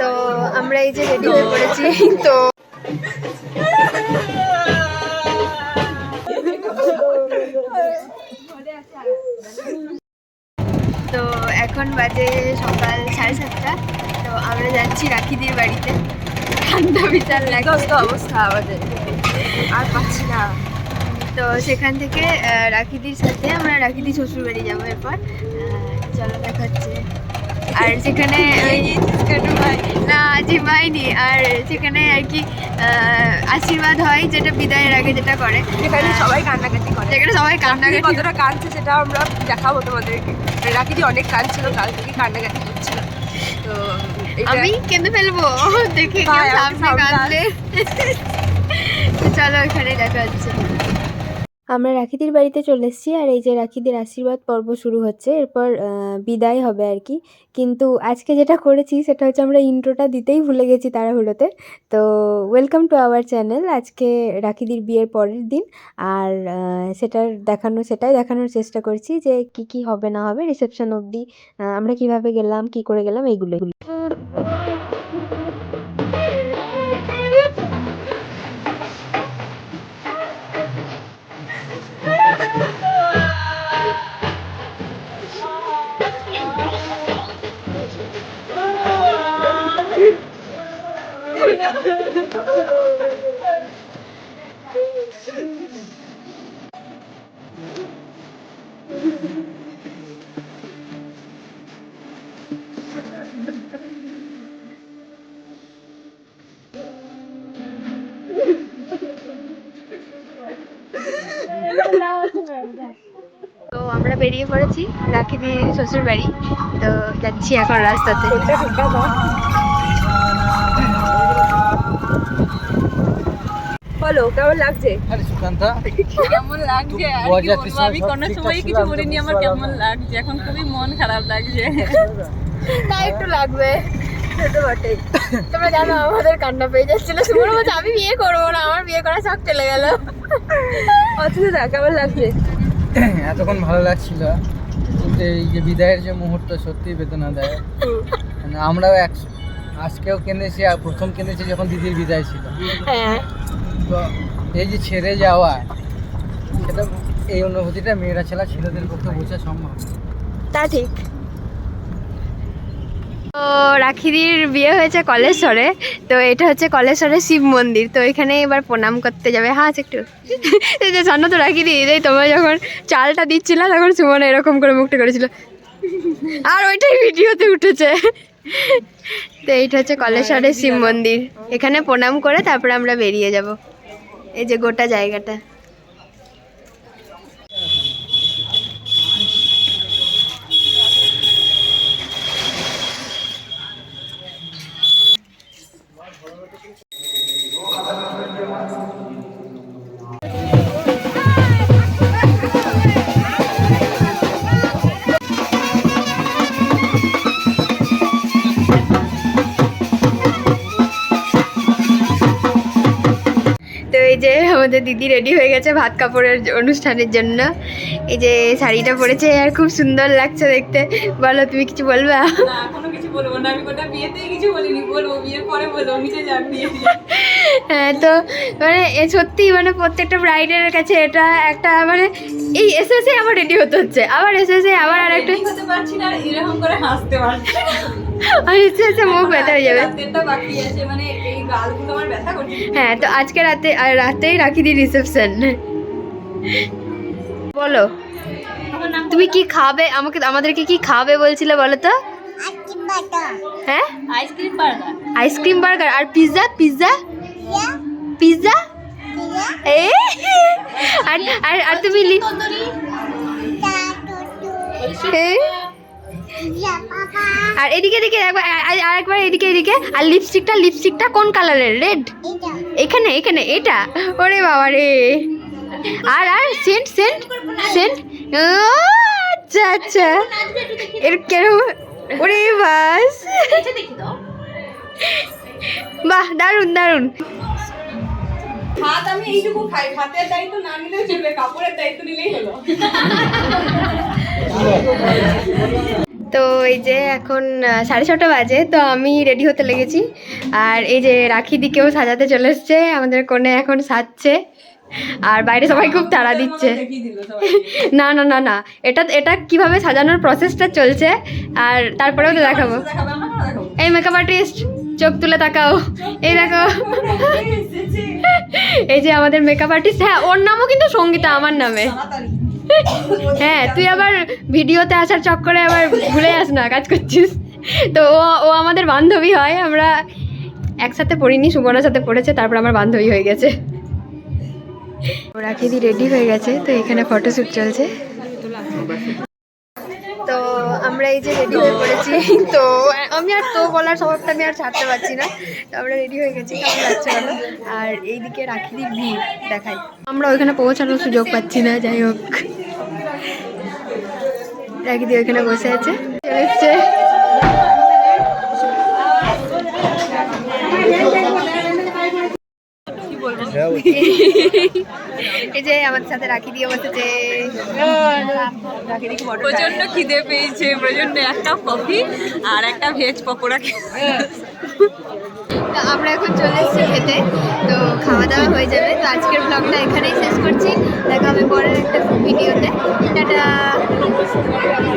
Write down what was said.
তো আমরা এই যে রেডি হয়ে পড়েছি তো তো এখন বাজে সকাল সাড়ে সাতটা। তো আমরা যাচ্ছি রাখিদির বাড়িতে। ঠান্ডা বিশাল লাগছে। অবস্থা আমাদের। আর পাচ্ছি না। তো সেখান থেকে রাখিদির সাথে আমরা রাখিদি শ্বশুর বাড়ি যাব এরপর। চলো দেখাচ্ছে। আর সেখানে না জিমাইনি আর সেখানে আর কি আশীর্বাদ হয় যেটা বিদায়ের আগে যেটা করে। যেখানে সবাই কান্নাকাটি করে। যেখানে সবাই কান্নাকাটি কতটা কাঁদছে সেটা আমরা দেখাবো তোমাদেরকে। রাখিদি অনেক কাঁদছিল কাল থেকে কান্নাকাটি করছিল তো আমি কেঁদে ফেলব? দেখে আমাকে সামনে কাঁদলে। চলো ওখানে দেখা হচ্ছে। আমরা রাখিদির বাড়িতে চলে এসেছি আর এই যে রাখিদের আশীর্বাদ পর্ব শুরু হচ্ছে। এরপর বিদায় হবে আর কি। কিন্তু আজকে যেটা করেছি সেটা হচ্ছে আমরা ইন্ট্রোটা দিতেই ভুলে গেছি তাড়াহুড়োতে। তো ওয়েলকাম টু আওয়ার চ্যানেল আজকে রাখিদির বিয়ের পরের দিন। আর সেটার দেখানো সেটাই দেখানোর চেষ্টা করছি যে কি কি হবে না হবে। রিসেপশন অবধি আমরা কীভাবে গেলাম, কি করে গেলাম, এইগুলো তো আমরা বেরিয়ে পড়েছি রাখিদি শ্বশুর বাড়ি। তো যাচ্ছি এখন রাস্তাতে। বলো কেমন লাগছে? আরে সুকান্তা কেমন লাগছে? আমি কোনো সময় কিছু বলিনি আমার কেমন লাগছে? এখন খুবই মন খারাপ লাগছে। না একটু লাগবে। সেটা তোমরা জানো আমাদের কান্না পেয়ে যাচ্ছিল। সুমন বলছে আমি বিয়ে করব না আমার বিয়ে করা শখ চলে গেল। অথচ দা কেমন লাগছে? এতক্ষণ ভালো লাগছিল কিন্তু এই যে বিদায়ের যে মুহূর্ত সত্যি বেদনা দেয় মানে আমরাও এক আজকেও কেঁদেছি আর প্রথম কেঁদেছি যখন দিদির বিদায় ছিল। হ্যাঁ। তো এই যে ছেড়ে যাওয়া সেটা এই অনুভূতিটা মেয়েরা ছেলা ছেলেদের পক্ষে বোঝা সম্ভব। তা ঠিক। তো রাখিদির বিয়ে হয়েছে কলেশ্বরে। তো এটা হচ্ছে কলেশ্বরের শিব মন্দির। তো এখানে এবার প্রণাম করতে যাবে। হাঁস একটু। যে জানো তো রাখিদি, এই তোমরা যখন চালটা দিচ্ছিল, তখন সুমন এরকম করে মুখটা করেছিল। আর ওইটাই ভিডিওতে উঠেছে। তো এইটা হচ্ছে কলেশ্বরের শিব মন্দির। এখানে প্রণাম করে তারপরে আমরা বেরিয়ে যাব। এই যে গোটা জায়গাটা। আমাদের দিদি রেডি হয়ে গেছে ভাত কাপড়ের অনুষ্ঠানের জন্য। এই যে শাড়িটা পরেছে, আর খুব সুন্দর লাগছে দেখতে। বলো, তুমি কিছু বলবা? কিছু বলব না আমি গোটা বিয়েতেই কিছু বলিনি বলব বিয়ের পরে বলব নিজে বিয়ে হ্যাঁ তো মানে এ সত্যি মানে প্রত্যেকটা ব্রাইডের কাছে এটা একটা মানে এই এসে এসে আবার রেডি হতে হচ্ছে আবার এসে এসে আবার আর একটা হতে পারছি না এরকম করে হাসতে পারছি এসে এসে মুখ ব্যথা হয়ে যাবে। বাকি আছে মানে এই গালগুলো আমার ব্যথা করছে। হ্যাঁ তো আজকে রাতে আর রাতেই রাখি দি রিসেপশন বলো তুমি কি খাবে? আমাকে আমাদেরকে কি খাবে বলছিলে বলো তো? হ্যাঁ? Ice cream burger ice cream burger আর পিৎজা পিৎজা পিৎজা এ? আর আর আর তুমি লি আর এদিকে এদিকে একবার আর- একবার এদিকে এদিকে। আর লিপস্টিকটা লিপস্টিকটা কোন কালারের রেড এখানে এখানে এটা? ওরে বাবা রে। আর আর সেন্ট সেন্ট সেন্ট আচ্ছা আচ্ছা। এর কেরম ওরে বাস। বাহ দারুণ দারুণ ভাত আমি এইটুকু খাই। ভাতের দায়িত্ব না নিলেও চলবে কাপড়ের দায়িত্ব নিলেই হলো। তো এই যে এখন সাড়ে ছটা বাজে তো আমি রেডি হতে লেগেছি। আর এই যে রাখি দিকেও সাজাতে চলে এসছে আমাদের কোণে এখন সাজছে। আর বাইরে সবাই খুব তাড়া দিচ্ছে। না না না না। এটা এটা কীভাবে সাজানোর প্রসেসটা চলছে আর তারপরেও তো দেখাবো। এই মেকআপ আর্টিস্ট চোখ তুলে তাকাও। এই দেখো। এই যে আমাদের মেকআপ আর্টিস্ট হ্যাঁ ওর নামও কিন্তু সঙ্গীতা আমার নামে। হ্যাঁ তুই আবার ভিডিওতে আসার চক্করে আবার ভুলে যাস না কাজ করছিস। তো ও ও আমাদের বান্ধবী হয় আমরা একসাথে পড়িনি সুবর্ণার সাথে পড়েছে তারপর আমার বান্ধবী হয়ে গেছে। রাখিদি রেডি হয়ে গেছে, তো এখানে ফটোশ্যুট চলছে। তো আমরা এই যে রেডি হয়ে পড়েছি, তো আমি আর তো বলার স্বভাবটা আমি আর ছাড়তে পারছি না। তো আমরা রেডি হয়ে গেছি, কেমন লাগছে বলো? আর এইদিকে রাখিদির ভিড় দেখাই। আমরা ওইখানে পৌঁছানোর সুযোগ পাচ্ছি না, যাই হোক। রাখিদি ওইখানে বসে আছে। চলে এসছে। এই যে আমাদের সাথে রাখি দিয়ে বসেছে। প্রচণ্ড খিদে পেয়েছে প্রচণ্ড একটা কফি আর একটা ভেজ পকোড়া তো আমরা এখন চলে এসেছি খেতে। তো খাওয়া দাওয়া হয়ে যাবে। তো আজকের ব্লগটা এখানেই শেষ করছি। দেখা হবে পরের একটা ভিডিওতে। টাটা!